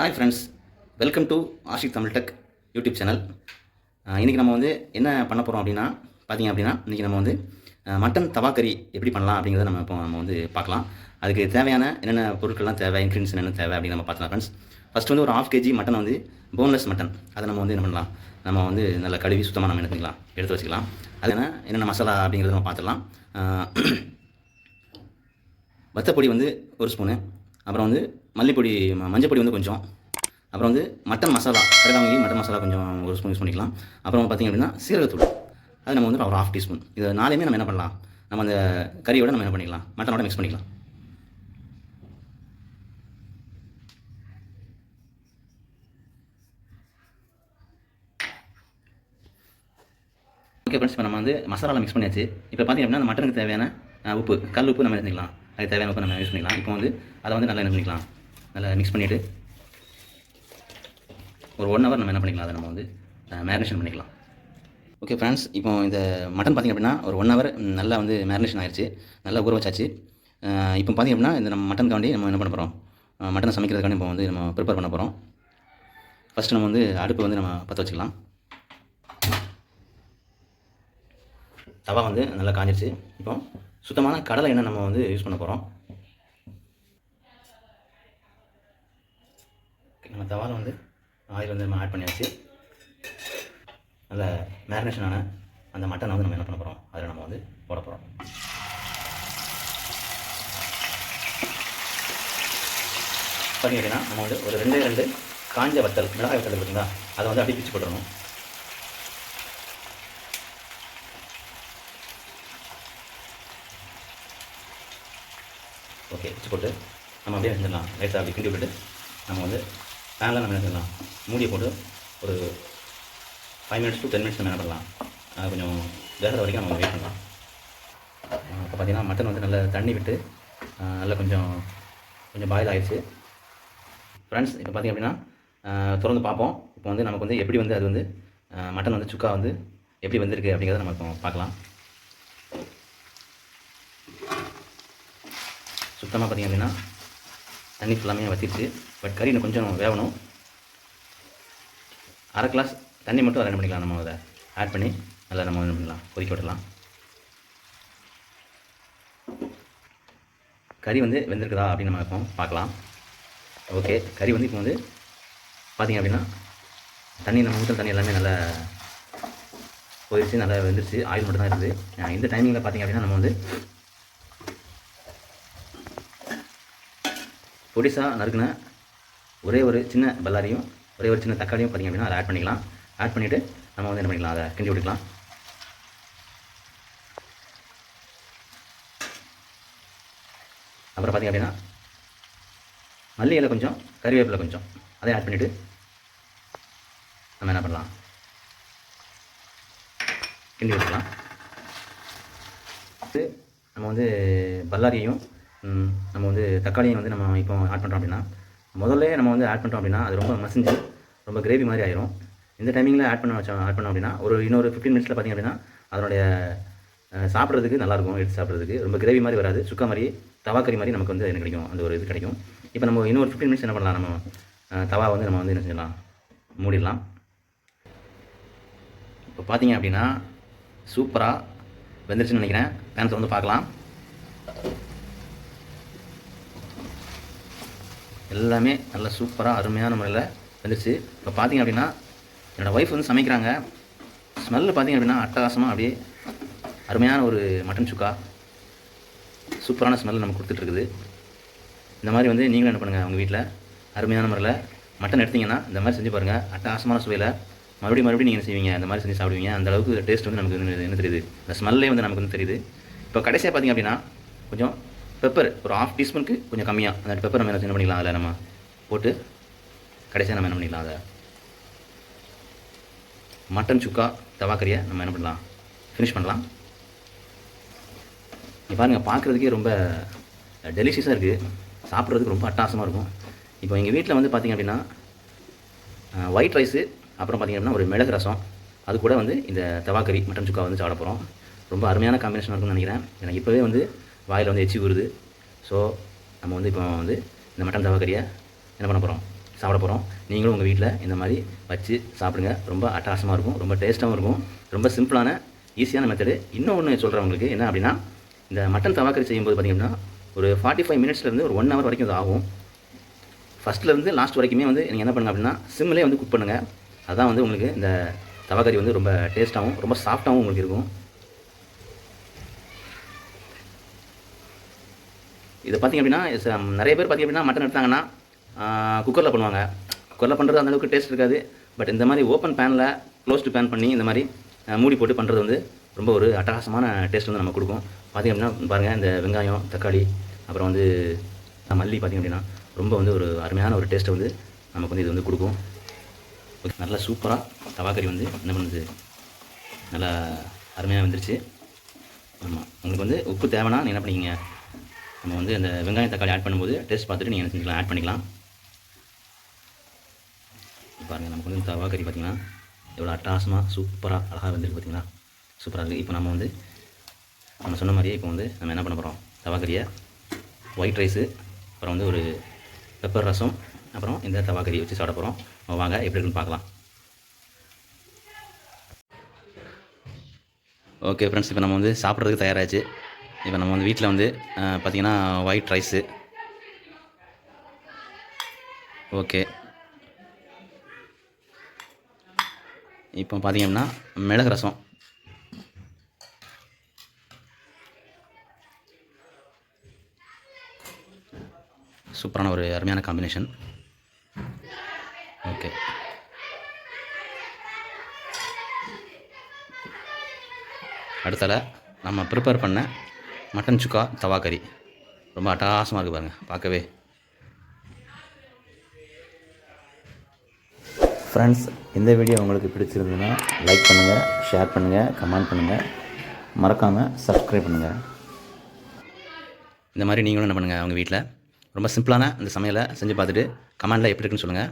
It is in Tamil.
Hi friends welcome to Ashik Tamil tech YouTube channel இன்றைக்கி நம்ம வந்து என்ன பண்ண போகிறோம் அப்படின்னா பார்த்தீங்க அப்படின்னா இன்றைக்கி நம்ம வந்து மட்டன் மட்டன் தவாக்கறி எப்படி பண்ணலாம் அப்படிங்கிறத நம்ம இப்போ நம்ம வந்து பார்க்கலாம். அதுக்கு தேவையான என்னென்ன பொருட்கள்லாம் தேவை இன்க்ரீடியன்ஸ் என்னென்ன தேவை அப்படின்னு நம்ம பார்த்துக்கலாம் ஃப்ரெண்ட்ஸ் ஃபஸ்ட் வந்து ஒரு ஆஃப் கேஜி மட்டன் வந்து போன்லெஸ் மட்டன் அதை நம்ம வந்து என்ன பண்ணலாம்? நம்ம வந்து நல்லா கழுவி சுத்தமாக நம்ம என்ன பண்ணிக்கலாம்? எடுத்து வச்சுக்கலாம். அது என்ன என்னென்ன மசாலா அப்படிங்கிறத நம்ம பார்த்துக்கலாம் வத்தப்பொடி வந்து ஒரு ஸ்பூனு அப்புறம் வந்து மல்லிப்பொடி மஞ்சப்பொடி வந்து கொஞ்சம். அப்புறம் வந்து மட்டன் மசாலா கடையில் வாங்கி மட்டன் மசாலா கொஞ்சம் ஒரு ஸ்பூன் யூஸ் பண்ணிக்கலாம். அப்புறம் பார்த்திங்க அப்படின்னா சீரகத்தூள். அது நம்ம வந்து ஒரு ஹாஃப் டீஸ்பூன் இது நாளையுமே நம்ம என்ன பண்ணலாம்? நம்ம அந்த கறியோட நம்ம என்ன பண்ணிக்கலாம்? மட்டனோட மிக்ஸ் பண்ணிக்கலாம். ஓகே ஃப்ரெண்ட்ஸ் இப்போ நம்ம வந்து மசாலாவில் மிக்ஸ் பண்ணியாச்சு. இப்போ பார்த்திங்க அப்படின்னா அந்த மட்டனுக்கு தேவையான உப்பு கல் உப்பு நம்ம எடுத்துக்கலாம் அதுக்கு தேவையான உப்பு நம்ம யூஸ் பண்ணிக்கலாம். இப்போ வந்து அதை வந்து நல்லா என்ன பண்ணிக்கலாம்? நல்லா மிக்ஸ் பண்ணிவிட்டு ஒரு ஒன் ஹவர் நம்ம என்ன பண்ணிக்கலாம்? அதை நம்ம வந்து மேரினேஷன் பண்ணிக்கலாம். ஓகே ஃப்ரெண்ட்ஸ் இப்போ இந்த மட்டன் பார்த்திங்க அப்படின்னா ஒரு ஒன் ஹவர் நல்லா வந்து மேரினேஷன் ஆயிடுச்சு நல்லா ஊற வச்சாச்சு. இப்போ பார்த்திங்க அப்படின்னா இந்த நம்ம மட்டனுக்காண்டி நம்ம என்ன பண்ண போகிறோம் மட்டனை சமைக்கிறதுக்காண்டி இப்போ வந்து நம்ம ப்ரிப்பேர் பண்ண போகிறோம் ஃபஸ்ட்டு நம்ம வந்து அடுப்பு வந்து நம்ம பற்ற வச்சுக்கலாம். தவா வந்து நல்லா காஞ்சிருச்சு. இப்போ சுத்தமான கடலை எண்ணெய் நம்ம வந்து யூஸ் பண்ண போகிறோம் நம்ம தவாவில் வந்து ஆயில் வந்து நம்ம ஆட் பண்ணியாச்சு. நல்ல மேரினேஷனான அந்த மட்டனை வந்து நம்ம என்ன பண்ண போகிறோம் அதில் நம்ம வந்து போட போகிறோம் பார்த்தீங்க நம்ம வந்து ஒரு ரெண்டே ரெண்டு காஞ்ச வத்தல் மிளகாய் வத்தல் பார்த்தீங்களா அதை வந்து அப்படியே பிச்சு போட்டுறணும் ஓகே வச்சு போட்டு நம்ம அப்படியே செஞ்சிடலாம். லைட்டாக அப்படி கிண்டி விட்டு நம்ம வந்து ஃபேனில் நம்ம என்ன செய்யலாம் மூடியை போட்டு ஒரு five minutes to ten minutes நம்ம என்ன பண்ணலாம்? அது கொஞ்சம் வேகிற வரைக்கும் நம்ம வெயிட் பண்ணலாம். இப்போ பார்த்தீங்கன்னா மட்டன் வந்து நல்லா தண்ணி விட்டு நல்லா கொஞ்சம் கொஞ்சம் பாயில் ஆகிடுச்சு ஃப்ரெண்ட்ஸ் இப்போ பார்த்தீங்க அப்படின்னா திறந்து பார்ப்போம். இப்போ வந்து நமக்கு வந்து எப்படி வந்து அது வந்து மட்டன் வந்து சுக்கா வந்து எப்படி வந்திருக்கு அப்படிங்கிறத நம்ம இப்போ பார்க்கலாம். சுத்தமாக பார்த்தீங்க அப்படின்னா தண்ணி ஃபுல்லாமே வற்றிடுச்சு பட் கறி இன்னும் கொஞ்சம் வேகணும் அரை கிளாஸ் தண்ணி மட்டும் அதை பண்ணிக்கலாம் நம்ம அதை. ஆட் பண்ணி நல்லா நம்ம என்ன பண்ணலாம் கொதிக்க விடலாம். கறி வந்து வெந்திருக்குதா அப்படின்னு நம்ம இப்போ பார்க்கலாம். ஓகே கறி வந்து இப்போ வந்து பார்த்தீங்க அப்படின்னா தண்ணி நம்ம ஊற்றுற தண்ணி எல்லாமே நல்லா போயிடுச்சு நல்லா வெந்துருச்சு. ஆயில் மட்டும் தான் இருக்குது. இந்த டைமிங்கில் பார்த்தீங்க அப்படின்னா நம்ம வந்து பொடிசாக நறுக்குன ஒரே ஒரு சின்ன பல்லாரியும் ஒரே ஒரு சின்ன தக்காளியும் பார்த்திங்க அப்படின்னா அதை ஆட் பண்ணிக்கலாம். ஆட் பண்ணிவிட்டு நம்ம வந்து என்ன பண்ணிக்கலாம்? அதை கிண்டி விட்டுக்கலாம். அப்புறம் பார்த்திங்க அப்படின்னா மல்லி இலை கொஞ்சம் கறிவேப்பிலை கொஞ்சம் அதை ஆட் பண்ணிவிட்டு நம்ம என்ன பண்ணலாம்? கிண்டி விட்டுக்கலாம். அடுத்து நம்ம வந்து பல்லாரியையும் நம்ம வந்து தக்காளியும் வந்து நம்ம இப்போ ஆட் பண்ணுறோம் அப்படின்னா முதல்ல நம்ம வந்து ஆட் பண்ணிட்டோம் அப்படின்னா அது ரொம்ப மசிஞ்சு ரொம்ப கிரேவி மாதிரி ஆயிரும். இந்த டைமிங்கில் ஆட் பண்ண வச்சோம் ஆட் பண்ணோம் அப்படின்னா ஒரு இன்னொரு ஃபிஃப்டின் மினிட்ஸில் பார்த்திங்க அப்படின்னா அதனுடைய சாப்பிட்றதுக்கு நல்லாயிருக்கும் எடுத்து சாப்பிட்றதுக்கு. ரொம்ப கிரேவி மாதிரி வராது. சுக்கா மாதிரி தவா கறி மாதிரி நமக்கு வந்து என்ன கிடைக்கும்? அந்த ஒரு இது கிடைக்கும். இப்போ நம்ம இன்னொரு ஃபிஃப்டின் மினிட்ஸ் என்ன பண்ணலாம்? நம்ம தவா வந்து நம்ம வந்து என்ன செய்யலாம் மூடிடலாம். இப்போ பார்த்தீங்க அப்படின்னா சூப்பராக வெந்துருச்சுன்னு நினைக்கிறேன். பேனத்தை வந்து பார்க்கலாம். எல்லாமே நல்ல சூப்பராக அருமையான முறையில் வந்துருச்சு இப்போ பார்த்தீங்க அப்படின்னா என்னோடய ஒய்ஃப் வந்து சமைக்கிறாங்க. ஸ்மெல்லு பார்த்தீங்க அப்படின்னா அட்டகாசமாக அப்படியே அருமையான ஒரு மட்டன் சுக்கா. சூப்பரான ஸ்மெல் நமக்கு கொடுத்துட்ருக்குது இந்த மாதிரி வந்து நீங்களும் என்ன பண்ணுங்கள் உங்கள் வீட்டில் அருமையான முறையில் மட்டன் எடுத்தீங்கன்னா இந்த மாதிரி செஞ்சு பாருங்கள் அட்டகாசமான சுவையில் மறுபடியும் மறுபடியும் நீங்கள் செய்வீங்க? அந்த மாதிரி செஞ்சு சாப்பிடுவீங்க. அந்த அளவுக்கு டேஸ்ட் வந்து நமக்கு என்ன தெரியுது? இந்த ஸ்மெல்லே வந்து நமக்கு வந்து தெரியுது. இப்போ கடைசியாக பார்த்தீங்க அப்படின்னா கொஞ்சம் பெப்பர் ஒரு ஆஃப் டீஸ்பூனுக்கு கொஞ்சம் கம்மியாக அந்த பெப்பர் நம்ம என்ன பண்ணிக்கலாம் அதில் நம்ம போட்டு கடைசியாக நம்ம என்ன பண்ணிக்கலாம் அதை? மட்டன் சுக்கா தவாக்கறியை நம்ம என்ன பண்ணலாம்? ஃபினிஷ் பண்ணலாம். இப்போ பாருங்கள் பார்க்குறதுக்கே ரொம்ப டெலிஷியஸாக இருக்குது சாப்பிட்றதுக்கு ரொம்ப அட்டாசமாக இருக்கும். இப்போ எங்கள் வீட்டில் வந்து பார்த்திங்க அப்படின்னா ஒயிட் ரைஸு அப்புறம் பார்த்திங்க அப்படின்னா ஒரு மிளகு ரசம். அது கூட வந்து இந்த தவாக்கறி மட்டன் சுக்கா வந்து சாப்பிட போகிறோம் ரொம்ப அருமையான காம்பினேஷனாக இருக்கும்னு நினைக்கிறேன். எனக்கு இப்போவே வந்து வாயில் வந்து எச்சி ஊறுது. ஸோ நம்ம வந்து இப்போ வந்து இந்த மட்டன் தவாக்கறியை என்ன பண்ண போகிறோம் சாப்பிட போகிறோம் நீங்களும் உங்கள் வீட்டில் இந்த மாதிரி வச்சு சாப்பிடுங்க. ரொம்ப அட்டகாசமாக இருக்கும். ரொம்ப டேஸ்ட்டாகவும் இருக்கும். ரொம்ப சிம்பிளான ஈஸியான மெத்தடு இன்னும் ஒன்று சொல்கிறேன் உங்களுக்கு. என்ன அப்படின்னா இந்த மட்டன் தவாக்கறி செய்யும்போது பார்த்தீங்கன்னா ஒரு ஃபார்ட்டி ஃபைவ் மினிட்ஸ்லேருந்து ஒரு ஒன் ஹவர் வரைக்கும் இது ஆகும். ஃபஸ்ட்லேருந்து லாஸ்ட் வரைக்குமே வந்து நீங்கள் என்ன பண்ணுங்க அப்படின்னா சிம்மிலே வந்து குக் பண்ணுங்கள் அதான் வந்து உங்களுக்கு இந்த தவாக்கறி வந்து ரொம்ப டேஸ்ட்டாகவும் ரொம்ப சாஃப்ட்டாகவும் உங்களுக்கு இருக்கும். இதை பார்த்திங்க அப்படின்னா நிறைய பேர் பார்த்திங்க அப்படின்னா மட்டன் எடுத்தாங்கன்னா குக்கரில் பண்ணுவாங்க. குக்கரில் பண்ணுறது அந்தளவுக்கு டேஸ்ட் இருக்காது. பட் இந்த மாதிரி ஓப்பன் பேனில் க்ளோஸ்டு பேன் பண்ணி இந்த மாதிரி மூடி போட்டு பண்ணுறது வந்து ரொம்ப ஒரு அட்டகாசமான டேஸ்ட் வந்து நமக்கு கொடுக்கும். பார்த்திங்க அப்படின்னா பாருங்கள் இந்த வெங்காயம் தக்காளி அப்புறம் வந்து மல்லி பார்த்திங்க அப்படின்னா ரொம்ப வந்து ஒரு அருமையான ஒரு டேஸ்ட்டை வந்து நமக்கு வந்து இது வந்து கொடுக்கும். ஓகே, நல்லா சூப்பராக தவாக்கறி வந்து என்ன பண்ணுது? நல்லா அருமையாக வந்துருச்சு. ஆமாம் உங்களுக்கு வந்து உப்பு தேவைன்னா நீங்கள் என்ன பண்ணிக்கிங்க? நம்ம வந்து அந்த வெங்காயம் தக்காளி ஆட் பண்ணும்போது டேஸ்ட் பார்த்துட்டு நீங்கள் என்ன செஞ்சுக்கலாம் ஆட் பண்ணிக்கலாம். பாருங்கள் நமக்கு வந்து தவா கறி பார்த்தீங்கன்னா எவ்வளோ அட்டாசமாக சூப்பராக அழகாக வந்துருக்கு பார்த்தீங்களா சூப்பராக இருக்குது இப்போ நம்ம வந்து நம்ம சொன்ன மாதிரியே இப்போ வந்து நம்ம என்ன பண்ண போகிறோம் தவா கறியை ஒயிட் ரைஸு அப்புறம் வந்து ஒரு பெப்பர் ரசம் அப்புறம் இந்த தவா கறியை வச்சு சாப்பிட போகிறோம் வாங்க எப்படி இருக்குன்னு பார்க்கலாம். ஓகே ஃப்ரெண்ட்ஸ் இப்போ நம்ம வந்து சாப்பிட்றதுக்கு தயாராகிச்சு இப்போ நம்ம வந்து வீட்டில் வந்து பார்த்திங்கன்னா ஒயிட் ரைஸு ஓகே இப்போ பார்த்தீங்கன்னா மிளகு ரசம். சூப்பரான ஒரு அருமையான காம்பினேஷன் ஓகே அடுத்தால நம்ம ப்ரிப்பேர் பண்ண மட்டன் சுக்கா தவா கறி. ரொம்ப அட்டகாசமாக இருக்குது பாருங்கள் பார்க்கவே. ஃப்ரெண்ட்ஸ் இந்த வீடியோ உங்களுக்கு பிடிச்சிருந்ததுன்னா லைக் பண்ணுங்கள் ஷேர் பண்ணுங்கள் கமெண்ட் பண்ணுங்கள் மறக்காமல் சப்ஸ்கிரைப் பண்ணுங்கள் இந்த மாதிரி நீங்களும் என்ன பண்ணுங்கள் அவங்க வீட்டில் ரொம்ப சிம்பிளான இந்த சமையலை செஞ்சு பார்த்துட்டு கமெண்டில் எப்படி இருக்குன்னு சொல்லுங்கள்